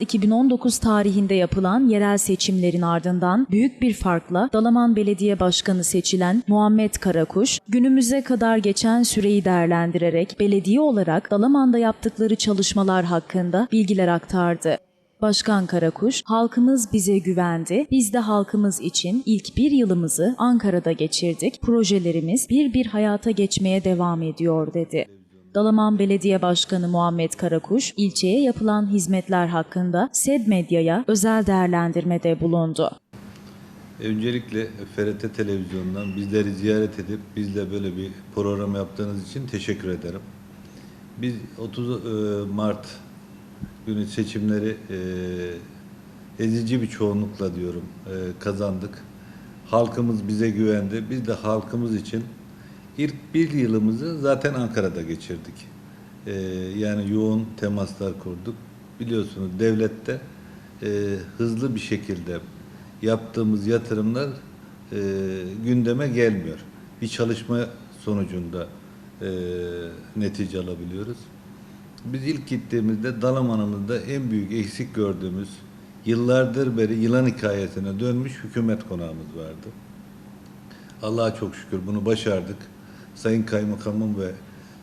2019 tarihinde yapılan yerel seçimlerin ardından büyük bir farkla Dalaman Belediye Başkanı seçilen Muhammed Karakuş, günümüze kadar geçen süreyi değerlendirerek belediye olarak Dalaman'da yaptıkları çalışmalar hakkında bilgiler aktardı. Başkan Karakuş, halkımız bize güvendi, biz de halkımız için ilk bir yılımızı Ankara'da geçirdik, projelerimiz bir bir hayata geçmeye devam ediyor dedi. Dalaman Belediye Başkanı Muhammed Karakuş, ilçeye yapılan hizmetler hakkında SED Medya'ya özel değerlendirmede bulundu. Öncelikle FRT Televizyonu'ndan bizleri ziyaret edip bizle böyle bir program yaptığınız için teşekkür ederim. Biz 30 e, Mart günü seçimleri e, ezici bir çoğunlukla diyorum e, kazandık. Halkımız bize güvendi. Biz de halkımız için ilk bir yılımızı zaten Ankara'da geçirdik. E, yani yoğun temaslar kurduk. Biliyorsunuz devlette e, hızlı bir şekilde yaptığımız yatırımlar e, gündeme gelmiyor. Bir çalışma sonucunda e, netice alabiliyoruz. Biz ilk gittiğimizde Dalaman'ımızda en büyük eksik gördüğümüz yıllardır beri yılan hikayesine dönmüş hükümet konağımız vardı. Allah'a çok şükür bunu başardık. Sayın Kaymakamım ve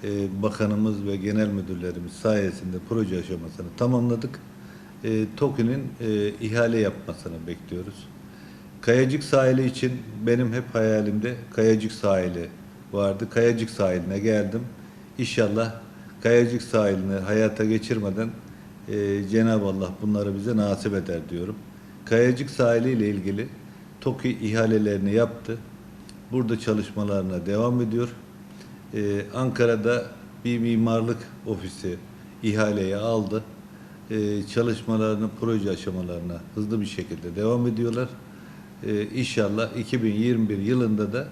e, bakanımız ve genel müdürlerimiz sayesinde proje aşamasını tamamladık. E, TOKİ'nin e, ihale yapmasını bekliyoruz. Kayacık sahili için benim hep hayalimde Kayacık sahili vardı. Kayacık sahiline geldim. İnşallah Kayacık sahilini hayata geçirmeden e, Cenab-ı Allah bunları bize nasip eder diyorum. Kayacık sahili ile ilgili TOKİ ihalelerini yaptı. Burada çalışmalarına devam ediyor. Ee, Ankara'da bir mimarlık ofisi ihaleye aldı. Ee, çalışmalarını, proje aşamalarına hızlı bir şekilde devam ediyorlar. Ee, inşallah 2021 yılında da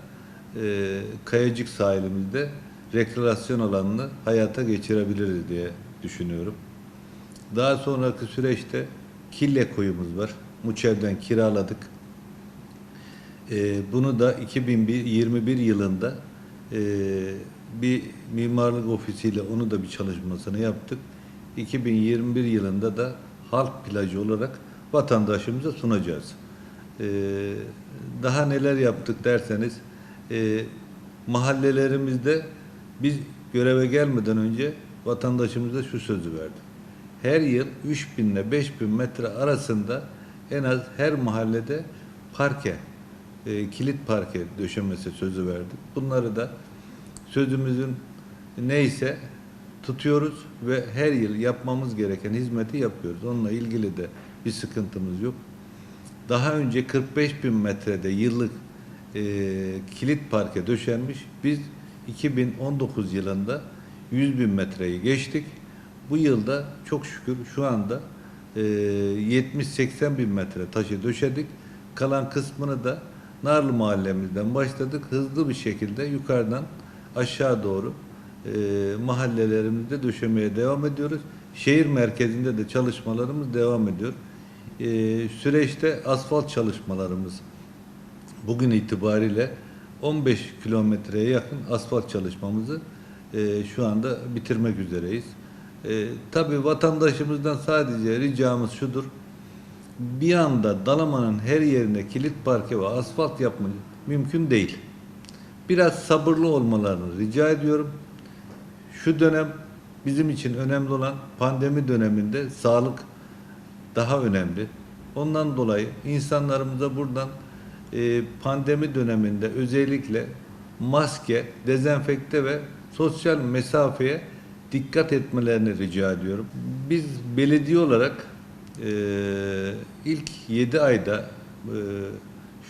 e, Kayacık sahilimizde rekreasyon alanını hayata geçirebiliriz diye düşünüyorum. Daha sonraki süreçte Kille koyumuz var. Muçev'den kiraladık. Ee, bunu da 2021 yılında e, bir mimarlık ofisiyle onu da bir çalışmasını yaptık. 2021 yılında da halk plajı olarak vatandaşımıza sunacağız. Ee, daha neler yaptık derseniz e, mahallelerimizde biz göreve gelmeden önce vatandaşımıza şu sözü verdim. Her yıl 3000 ile 5000 metre arasında en az her mahallede parke e, kilit parke döşemesi sözü verdik. Bunları da sözümüzün neyse tutuyoruz ve her yıl yapmamız gereken hizmeti yapıyoruz. Onunla ilgili de bir sıkıntımız yok. Daha önce 45 bin metrede yıllık e, kilit parke döşenmiş. Biz 2019 yılında 100 bin metreyi geçtik. Bu yılda çok şükür şu anda e, 70-80 bin metre taşı döşedik. Kalan kısmını da Narlı mahallemizden başladık. Hızlı bir şekilde yukarıdan aşağı doğru e, mahallelerimizde döşemeye devam ediyoruz. Şehir merkezinde de çalışmalarımız devam ediyor. E, süreçte asfalt çalışmalarımız bugün itibariyle 15 kilometreye yakın asfalt çalışmamızı e, şu anda bitirmek üzereyiz. E, tabii vatandaşımızdan sadece ricamız şudur bir anda Dalaman'ın her yerine kilit parke ve asfalt yapmak mümkün değil. Biraz sabırlı olmalarını rica ediyorum. Şu dönem bizim için önemli olan pandemi döneminde sağlık daha önemli. Ondan dolayı insanlarımıza buradan e, pandemi döneminde özellikle maske, dezenfekte ve sosyal mesafeye dikkat etmelerini rica ediyorum. Biz belediye olarak ee, ilk 7 ayda e,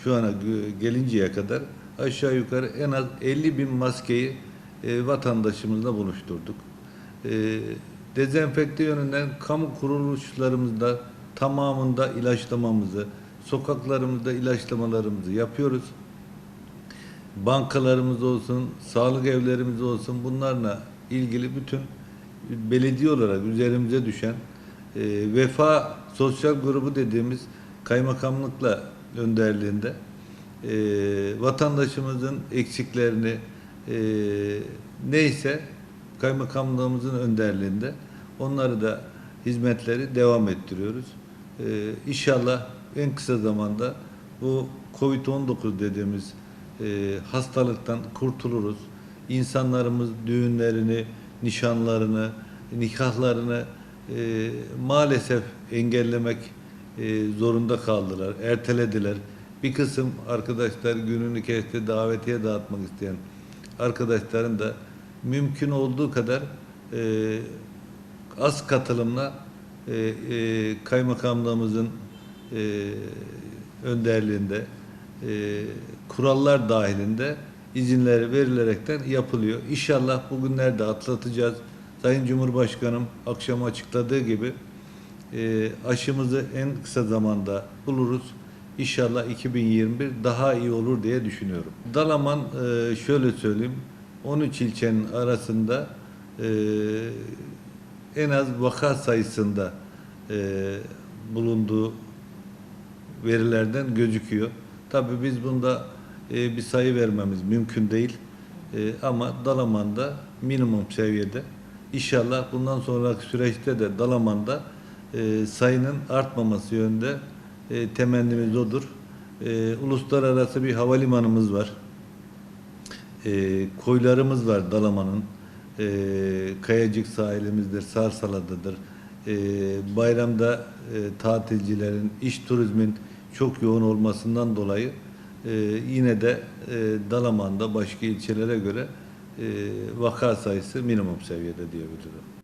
şu ana gelinceye kadar aşağı yukarı en az 50 bin maskeyi e, vatandaşımızla buluşturduk. E, dezenfekte yönünden kamu kuruluşlarımızda tamamında ilaçlamamızı, sokaklarımızda ilaçlamalarımızı yapıyoruz. Bankalarımız olsun, sağlık evlerimiz olsun bunlarla ilgili bütün belediye olarak üzerimize düşen e, Vefa Sosyal Grubu dediğimiz kaymakamlıkla önderliğinde e, vatandaşımızın eksiklerini e, neyse kaymakamlığımızın önderliğinde onları da hizmetleri devam ettiriyoruz. Ee, inşallah en kısa zamanda bu Covid-19 dediğimiz e, hastalıktan kurtuluruz. İnsanlarımız düğünlerini, nişanlarını, nikahlarını e, maalesef engellemek e, zorunda kaldılar, ertelediler. Bir kısım arkadaşlar gününü kesti davetiye dağıtmak isteyen arkadaşların da mümkün olduğu kadar e, az katılımla e, e, kaymakamlığımızın e, önderliğinde e, kurallar dahilinde izinleri verilerekten yapılıyor. İnşallah bugünlerde atlatacağız. Sayın Cumhurbaşkanım akşam açıkladığı gibi e, aşımızı en kısa zamanda buluruz. İnşallah 2021 daha iyi olur diye düşünüyorum. Dalaman e, şöyle söyleyeyim 13 ilçenin arasında e, en az vaka sayısında e, bulunduğu verilerden gözüküyor. Tabii biz bunda e, bir sayı vermemiz mümkün değil. E, ama Dalaman'da minimum seviyede. İnşallah bundan sonraki süreçte de Dalaman'da e, sayının artmaması yönünde e, temennimiz odur. E, uluslararası bir havalimanımız var. E, koylarımız var Dalaman'ın. E, Kayacık sahilimizdir, Sarsala'dadır. E, bayramda e, tatilcilerin, iş turizmin çok yoğun olmasından dolayı e, yine de e, Dalaman'da başka ilçelere göre vaka sayısı minimum seviyede diyebilirim.